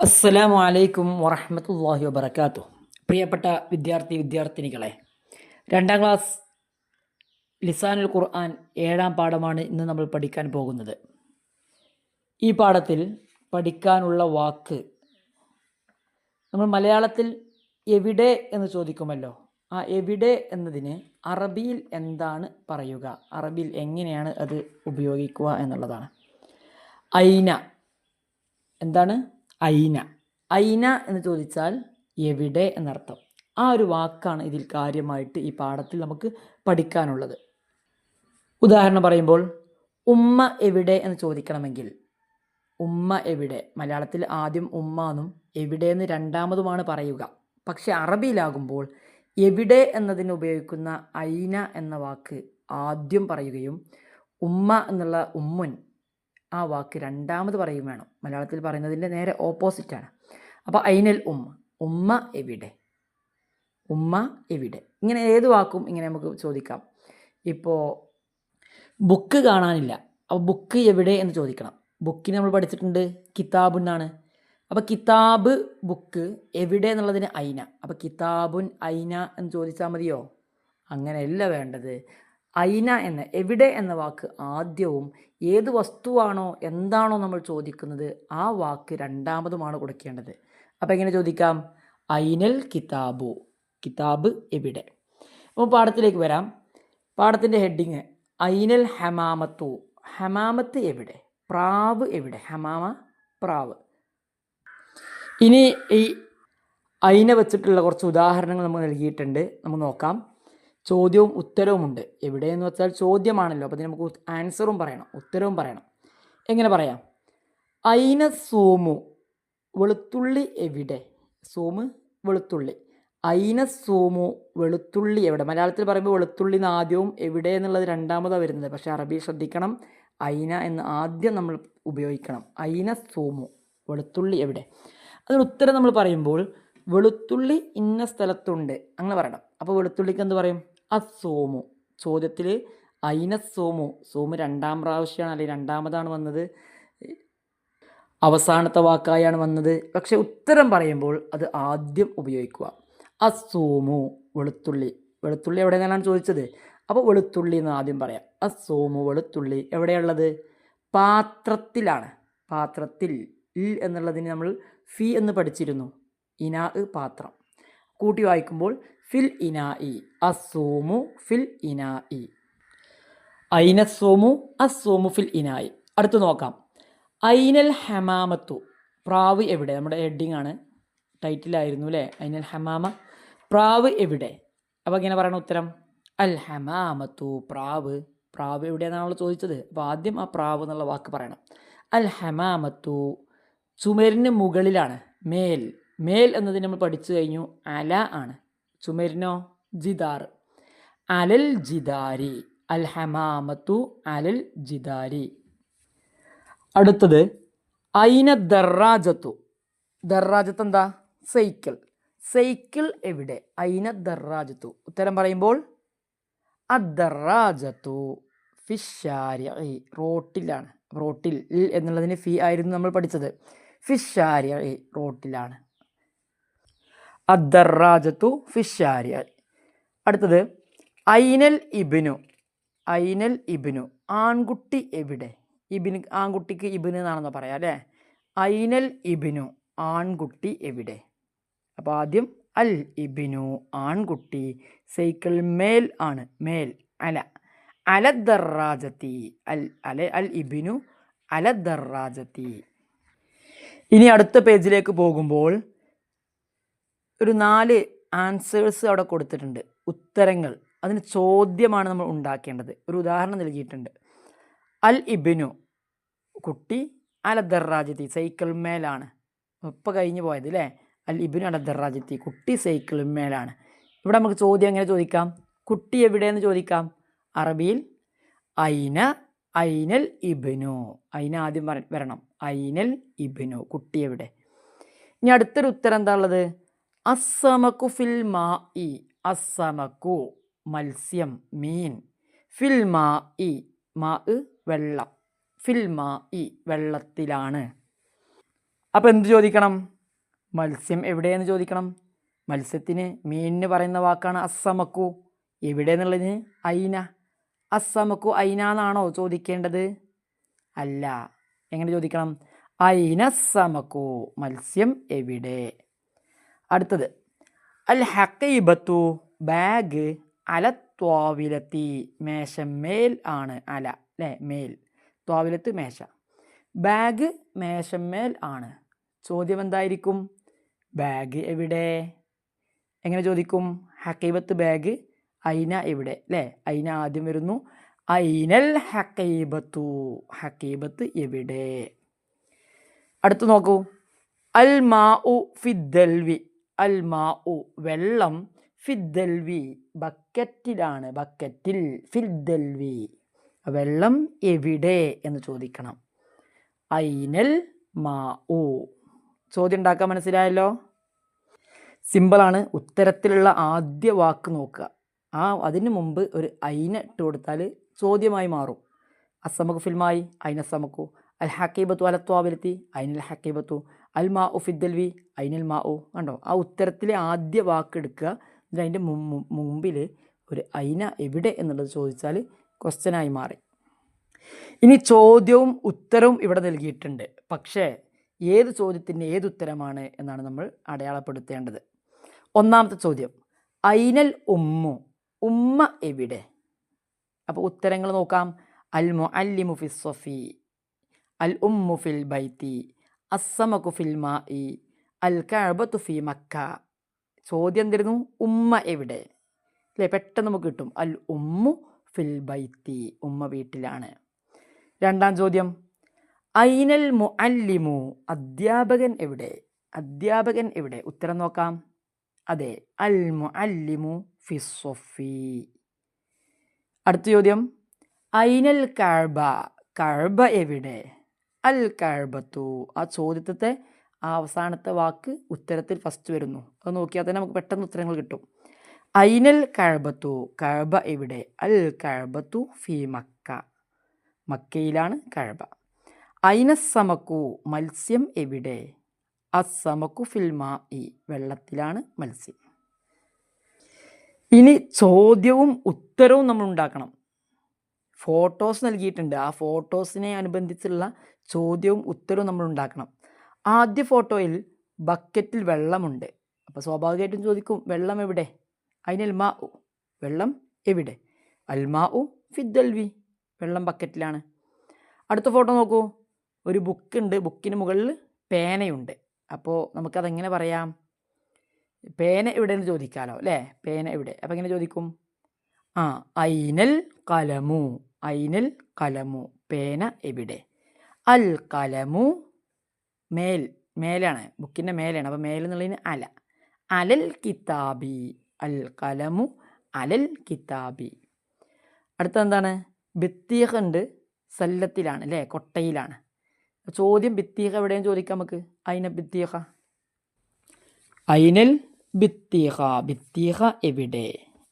അസ്സലാമു അലൈക്കും വറഹമത്തല്ലാഹി വബർക്കാത്തു പ്രിയപ്പെട്ട വിദ്യാർത്ഥി വിദ്യാർത്ഥിനികളെ രണ്ടാം ക്ലാസ് ലിസാനുൽ ഖുർആൻ ഏഴാം പാഠമാണ് ഇന്ന് നമ്മൾ പഠിക്കാൻ പോകുന്നത്. ഈ പാഠത്തിൽ പഠിക്കാനുള്ള വാക്ക് നമ്മൾ മലയാളത്തിൽ എവിടെ എന്ന് ചോദിക്കുമല്ലോ? ആ എവിടെ എന്നതിന് അറബിയിൽ എന്താണ് പറയുക? അറബിയിൽ എങ്ങനെയാണ് അത് ഉപയോഗിക്കുക എന്നുള്ളതാണ്. ഐന എന്താണ്? ഐന ഐന എന്ന് ചോദിച്ചാൽ എവിടെ എന്നർത്ഥം. ആ ഒരു വാക്കാണ് ഇതിൽ കാര്യമായിട്ട് ഈ പാഠത്തിൽ നമുക്ക് പഠിക്കാനുള്ളത്. ഉദാഹരണം പറയുമ്പോൾ ഉമ്മ എവിടെ എന്ന് ചോദിക്കണമെങ്കിൽ ഉമ്മ എവിടെ? മലയാളത്തിൽ ആദ്യം ഉമ്മ എന്നും എവിടെ എന്ന് രണ്ടാമതുമാണ് പറയുക. പക്ഷെ അറബിയിലാകുമ്പോൾ എവിടെ എന്നതിന് ഉപയോഗിക്കുന്ന ഐന എന്ന വാക്ക് ആദ്യം പറയുകയും ഉമ്മ എന്നുള്ള ഉമ്മുൻ ആ വാക്ക് രണ്ടാമത് പറയും വേണം. മലയാളത്തിൽ പറയുന്നതിന്റെ നേരെ ഓപ്പോസിറ്റാണ് അപ്പോൾ ഐനൽ ഉമ്മ ഉമ്മ എവിടെ? ഉമ്മ എവിടെ? ഇങ്ങനെ ഏത് വാക്കും ഇങ്ങനെ നമുക്ക് ചോദിക്കാം. ഇപ്പോൾ ബുക്ക് കാണാനില്ല. അപ്പോൾ ബുക്ക് എവിടെ എന്ന് ചോദിക്കണം. ബുക്കിന് നമ്മൾ പഠിച്ചിട്ടുണ്ട് കിതാബ് എന്നാണ്. അപ്പോൾ കിതാബ് ബുക്ക് എവിടെ എന്നുള്ളതിന് ഐന അപ്പോൾ കിതാബുൻ ഐന എന്ന് ചോദിച്ചാൽ മതിയോ? അങ്ങനെയല്ല വേണ്ടത്. ഐന എന്ന എവിടെ എന്ന വാക്ക് ആദ്യവും ഏത് വസ്തുവാണോ എന്താണോ നമ്മൾ ചോദിക്കുന്നത് ആ വാക്ക് രണ്ടാമതുമാണ് കൊടുക്കേണ്ടത്. അപ്പോൾ എങ്ങനെ ചോദിക്കാം? ഐനൽ കിതാബു. കിതാബ് എവിടെ? അപ്പോൾ പാഠത്തിലേക്ക് വരാം. പാഠത്തിന്റെ ഹെഡിങ് ഐനൽ ഹമാമത്തു. ഹമാമത്ത് എവിടെ? പ്രാവ് എവിടെ? ഹമാമ പ്രാവ്. ഇനി ഈ ഐന വെച്ചിട്ടുള്ള കുറച്ച് ഉദാഹരണങ്ങൾ നമുക്ക് നൽകിയിട്ടുണ്ട്. നമുക്ക് നോക്കാം. ചോദ്യവും ഉത്തരവും ഉണ്ട് എവിടെയെന്ന് വെച്ചാൽ ചോദ്യമാണല്ലോ. അപ്പോൾ നമുക്ക് ആൻസറും പറയണം. ഉത്തരവും പറയണം. എങ്ങനെ പറയാം? അയിന സോമു വെളുത്തുള്ളി എവിടെ? സോമ് വെളുത്തുള്ളി. അയിന സോമു വെളുത്തുള്ളി എവിടെ? മലയാളത്തിൽ പറയുമ്പോൾ വെളുത്തുള്ളി എന്ന് ആദ്യവും എവിടെ എന്നുള്ളത് രണ്ടാമതാണ് വരുന്നത്. പക്ഷേ അറബി ശ്രദ്ധിക്കണം. അയിന എന്ന് ആദ്യം നമ്മൾ ഉപയോഗിക്കണം. അയിന സോമു വെളുത്തുള്ളി എവിടെ? അതിന് ഉത്തരം നമ്മൾ പറയുമ്പോൾ വെളുത്തുള്ളി ഇന്ന സ്ഥലത്തുണ്ട്. അങ്ങനെ പറയണം. അപ്പോൾ വെളുത്തുള്ളിക്ക് എന്ത് പറയും? അസോമു ചോദ്യത്തിൽ ഐന സോമു. സോമു രണ്ടാം പ്രാവശ്യമാണ് അല്ലെങ്കിൽ രണ്ടാമതാണ് വന്നത്. അവസാനത്തെ വാക്കായാണ് വന്നത്. പക്ഷെ ഉത്തരം പറയുമ്പോൾ അത് ആദ്യം ഉപയോഗിക്കുക. അസോമു വെളുത്തുള്ളി. വെളുത്തുള്ളി എവിടെ നിന്നാണ് ചോദിച്ചത്? അപ്പോൾ വെളുത്തുള്ളി എന്ന് ആദ്യം പറയാം. അസോമു വെളുത്തുള്ളി. എവിടെയുള്ളത് പാത്രത്തിലാണ്. പാത്രത്തിൽ ഇൽ എന്നുള്ളതിന് നമ്മൾ ഫി എന്ന് പഠിച്ചിരുന്നു. ഇനാ പാത്രം. കൂട്ടി വായിക്കുമ്പോൾ ഫിൽ ഇനാ ഇ അസോമു ഫിൽ ഇനാ ഇ. ഐനസോമു അസോമു ഫിൽ ഇനായി അടുത്ത് നോക്കാം. ഐനൽ ഹമാമത്തു പ്രാവ് എവിടെ? നമ്മുടെ ഹെഡിങ് ആണ്. ടൈറ്റിലായിരുന്നു അല്ലേ ഐനൽ ഹമാമ പ്രാവ് എവിടെ? അപ്പോൾ ഇങ്ങനെ പറയണ ഉത്തരം? അൽ ഹമാമത്തു പ്രാവ്. പ്രാവ് എവിടെയാണെന്നാണ് നമ്മൾ ചോദിച്ചത്? അപ്പോൾ ആദ്യം ആ പ്രാവ് എന്നുള്ള വാക്ക് പറയണം. അൽ ഹമാമത്തു ചുമരിന് മുകളിലാണ് മേൽ. മേൽ എന്നതിന് നമ്മൾ പഠിച്ചു കഴിഞ്ഞു അല ആണ്. ചുമരിനോ ജിദാർ. അലൽ ജിദാരി. അൽ ഹമാമത്തു അലൽ ജിദാരി. അടുത്തത് ഐന ദറാജത്തു ദറാജത്ത് എന്താ? സൈക്കിൾ. സൈക്കിൾ എവിടെ? ഐന ദറാജത്തു ഉത്തരം പറയുമ്പോൾ അദ്ദറാജത്തു ഫിഷാരി റോട്ടിലാണ്. റോട്ടിൽ എന്നുള്ളതിന് ഫി ആയിരുന്നു നമ്മൾ പഠിച്ചത്. ഫിഷാരി റോട്ടിലാണ്. അദ്ദറാജത്തു ഫിഷാരിയാൽ അടുത്തത് ഐനൽ ഇബിനു. ഐനൽ ഇബിനു. ആൺകുട്ടി എവിടെ? ഇബിന് ആൺകുട്ടിക്ക് ഇബിന് എന്നാണെന്ന് പറയാം അല്ലേ? ഐനൽ ഇബിനു. ആൺകുട്ടി എവിടെ? അപ്പോൾ ആദ്യം അൽ ഇബിനു ആൺകുട്ടി. സൈക്കിൾ മേൽ ആണ് മേൽ അല. അലദ്ദറാജത്തി അൽ അല അൽ ഇബിനു അലദ്ദറാജത്തി ഇനി അടുത്ത പേജിലേക്ക് പോകുമ്പോൾ ഒരു നാല് ആൻസേഴ്സ് അവിടെ കൊടുത്തിട്ടുണ്ട്. ഉത്തരങ്ങൾ. അതിന് ചോദ്യമാണ് നമ്മൾ ഉണ്ടാക്കേണ്ടത്. ഒരു ഉദാഹരണം നൽകിയിട്ടുണ്ട്. അൽ ഇബിനു കുട്ടി അല ദറാജത്തി സൈക്കിൾ മേലാണ്. ഇപ്പം കഴിഞ്ഞ് പോയത് അല്ലേ അൽ ഇബിനു അല ദറാജത്തി കുട്ടി സൈക്കിൾ മേലാണ്. ഇവിടെ നമുക്ക് ചോദ്യം എങ്ങനെ ചോദിക്കാം? കുട്ടി എവിടെയെന്ന് ചോദിക്കാം? അറബിയിൽ ഐന ഐനൽ ഇബിനു. ഐന ആദ്യം വരണം. ഐനൽ ഇബിനു. കുട്ടി എവിടെ? ഇനി അടുത്തൊരു ഉത്തരം എന്താ ഉള്ളത്? അസമക്കു ഫിൽ മാ ഇ അസമക്കു മത്സ്യം മീൻ. ഫിൽ മാ ഇ മാ വെള്ളം. ഫിൽ മാ ഇ വെള്ളത്തിലാണ്. അപ്പോൾ എന്ത് ചോദിക്കണം? മത്സ്യം എവിടെയെന്ന് ചോദിക്കണം? മത്സ്യത്തിന് മീനിന് പറയുന്ന വാക്കാണ് അസ്സമക്കു. എവിടെ എന്നുള്ളതിന് ഐന. അസ്സമക്കു ഐന എന്നാണോ ചോദിക്കേണ്ടത്? അല്ല. എങ്ങനെ ചോദിക്കണം? ഐന സമക്കു മത്സ്യം എവിടെ? അടുത്തത്. അൽ ഹക്കൈബത്തു ബാഗ് അല ത്വാവിലത്തി. മേശമേൽ ആണ് അല അല്ലേ മേൽ. ത്വാവിലത്ത് മേശ. ബാഗ് മേശമേൽ ആണ്. ചോദ്യം എന്തായിരിക്കും? ബാഗ് എവിടെ? എങ്ങനെ ചോദിക്കും? ഹക്കൈബത്ത് ബാഗ് അയിന എവിടെ അല്ലേ അയിന ആദ്യം വരുന്നു. അയിനൽ ഹക്കൈബത്തു ഹക്കൈബത്ത് എവിടെ? അടുത്ത് നോക്കൂ. അൽ മാ ഉ ഫിദ്ദൽവി അൽ മാ ഉ വെള്ളം ഫിദ്ദൽവി ബക്കറ്റിലാണ് ബക്കറ്റിൽ ഫിദ്ദൽവി. വെള്ളം എവിടെ എന്ന് ചോദിക്കണം. ഐനൽ മാ ഉ. ചോദ്യം ഉണ്ടാക്കാൻ മനസ്സിലായല്ലോ? സിമ്പിളാണ്. ഉത്തരത്തിലുള്ള ആദ്യ വാക്ക് നോക്കുക. ആ അതിന് മുമ്പ് ഒരു ഐന ഇട്ട് കൊടുത്താൽ ചോദ്യമായി മാറും. അസമക്കു ഫിൽമായി ഐന അൽ ഹക്കീബത്തു അലത്വാവിലെത്തി ഐനൽ ഹക്കീബത്തു അൽ മാ ഉ ഫിദ്ദൽവി അയിനൽ മാ ഉ കണ്ടോ? ആ ഉത്തരത്തിലെ ആദ്യ വാക്ക് എടുക്കുക. എന്നിട്ട് അതിന്റെ മുമ്പിൽ ഒരു അയിന എവിടെ എന്നുള്ളത് ചോദിച്ചാൽ ക്വസ്റ്റ്യനായി മാറി. ഇനി ചോദ്യവും ഉത്തരവും ഇവിടെ നൽകിയിട്ടുണ്ട്. പക്ഷേ ഏത് ചോദ്യത്തിന് ഏത് ഉത്തരമാണ് എന്നാണ് നമ്മൾ അടയാളപ്പെടുത്തേണ്ടത്. ഒന്നാമത്തെ ചോദ്യം. ഐനൽ ഉമ്മു ഉമ്മ എവിടെ? അപ്പോൾ ഉത്തരങ്ങൾ നോക്കാം. അൽ മുഅല്ലിമു ഫി സഫി അൽ ഉമ്മു ഫിൽ ബൈത്തി അസ്സമകു ഫിൽ മാഇ അൽ കഅബത്തു ഫി മക്ക. ചോദ്യം എന്തായിരുന്നു ഉമ്മ എവിടെ? അല്ലേ പെട്ടെന്ന് നമുക്ക് കിട്ടും. അൽ ഉമ്മു ഫിൽ ബൈത്തി ഉമ്മ വീട്ടിലാണ്. രണ്ടാം ചോദ്യം. ഐനൽ മുഅല്ലിമു അധ്യാപകൻ എവിടെ? അധ്യാപകൻ എവിടെ? ഉത്തരം നോക്കാം. അതെ അൽ മുഅല്ലിമു ഫി സൊഫി അടുത്ത ചോദ്യം. ഐനൽ കഅബ കഅബ എവിടെ? അൽ കഅബത്തു ആ ചോദ്യത്തെ ആ അവസാനത്തെ വാക്ക് ഉത്തരത്തിൽ ഫസ്റ്റ് വരുന്നു. അത് നോക്കിയാൽ തന്നെ നമുക്ക് പെട്ടെന്ന് ഉത്തരങ്ങൾ കിട്ടും. ഐനൽ കഴബത്തു കഴബ എവിടെ? അൽ കഴബത്തു ഫി മക്ക. മക്കയിലാണ് കഴബ ഐനസമക്കു മത്സ്യം എവിടെ? അസമക്കു ഫിൽമാ ഇ. വെള്ളത്തിലാണ് മത്സ്യം. ഇനി ചോദ്യവും ഉത്തരവും നമ്മൾ ഉണ്ടാക്കണം. ഫോട്ടോസ് നൽകിയിട്ടുണ്ട്. ആ ഫോട്ടോസിനെ അനുബന്ധിച്ചുള്ള ചോദ്യവും ഉത്തരവും നമ്മൾ ഉണ്ടാക്കണം. ആദ്യ ഫോട്ടോയിൽ ബക്കറ്റിൽ വെള്ളമുണ്ട്. അപ്പോൾ സ്വാഭാവികമായിട്ടും ചോദിക്കും വെള്ളം എവിടെ? അതിന് അൽമാ ഉ വെള്ളം എവിടെ? അൽമാ ഉ ഫിദ്ദൽവി വെള്ളം ബക്കറ്റിലാണ്. അടുത്ത ഫോട്ടോ നോക്കൂ. ഒരു ബുക്കുണ്ട്. ബുക്കിന് മുകളിൽ പേനയുണ്ട്. അപ്പോൾ നമുക്കതെങ്ങനെ പറയാം? പേന എവിടെയെന്ന് ചോദിക്കാമല്ലോ അല്ലേ? പേന എവിടെ? അപ്പോൾ എങ്ങനെ ചോദിക്കും? ആ ഐനൽ കലമു. ഐനൽ കലമു പേന എവിടെ? അൽ കലമു മേൽ മേലാണ് ബുക്കിന്റെ മേലാണ് അപ്പോൾ മേലെന്നുള്ളതിന് അല. അലൽ കിതാബി അൽ കലമു അലൽ കിതാബി. അടുത്ത എന്താണ്? ഉണ്ട് സല്ലത്തിലാണ് അല്ലേ? കൊട്ടയിലാണ്. ചോദ്യം ബിത്തീഹ എവിടെയും ചോദിക്കാം നമുക്ക്? അയിന ബിത്തീഹ അയിനൽ ബിത്തീഹ ബിത്തീഹ എവിടെ?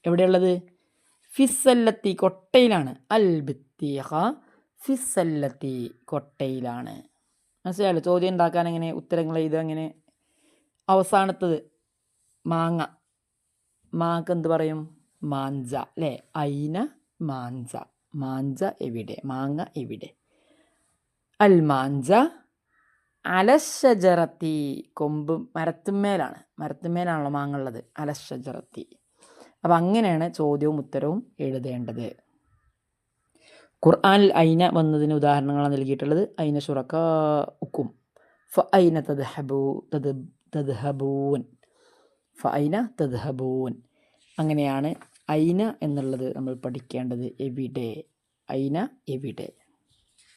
എവിടെയുള്ളത്? ഫിസല്ലത്തി കൊട്ടയിലാണ്. അൽ ബിത്തിഹ ഫിസല്ലത്തി കൊട്ടയിലാണ്. മനസ്സിലായല്ലോ? ചോദ്യം ഉണ്ടാക്കാൻ എങ്ങനെ ഉത്തരങ്ങൾ ഇത് അങ്ങനെ അവസാനത്തത് മാങ്ങ. മാങ്ങക്ക് എന്ത് പറയും? മാഞ്ച അല്ലേ? ഐന മാഞ്ച. മാഞ്ച എവിടെ? മാങ്ങ എവിടെ? അൽ മാഞ്ച അലശജറത്തി. കൊമ്പ് മരത്തുമ്മേലാണ് മരത്തുമ്മേലാണല്ലോ മാങ്ങ ഉള്ളത്. അലശജറത്തി. അപ്പം അങ്ങനെയാണ് ചോദ്യവും ഉത്തരവും എഴുതേണ്ടത്. ഖുർആനിൽ അയിന വന്നതിന് ഉദാഹരണങ്ങളാണ് നൽകിയിട്ടുള്ളത്. അയിന ഷുറക്ക ഉക്കും ഫ അയിന തദ്ഹബൂ തദ് തദ്ഹബൂൻ. ഫ അയിന തദ്ഹബൂൻ. അങ്ങനെയാണ് അയിന എന്നുള്ളത് നമ്മൾ പഠിക്കേണ്ടത് എവിടെ? അയിന എവിടെ?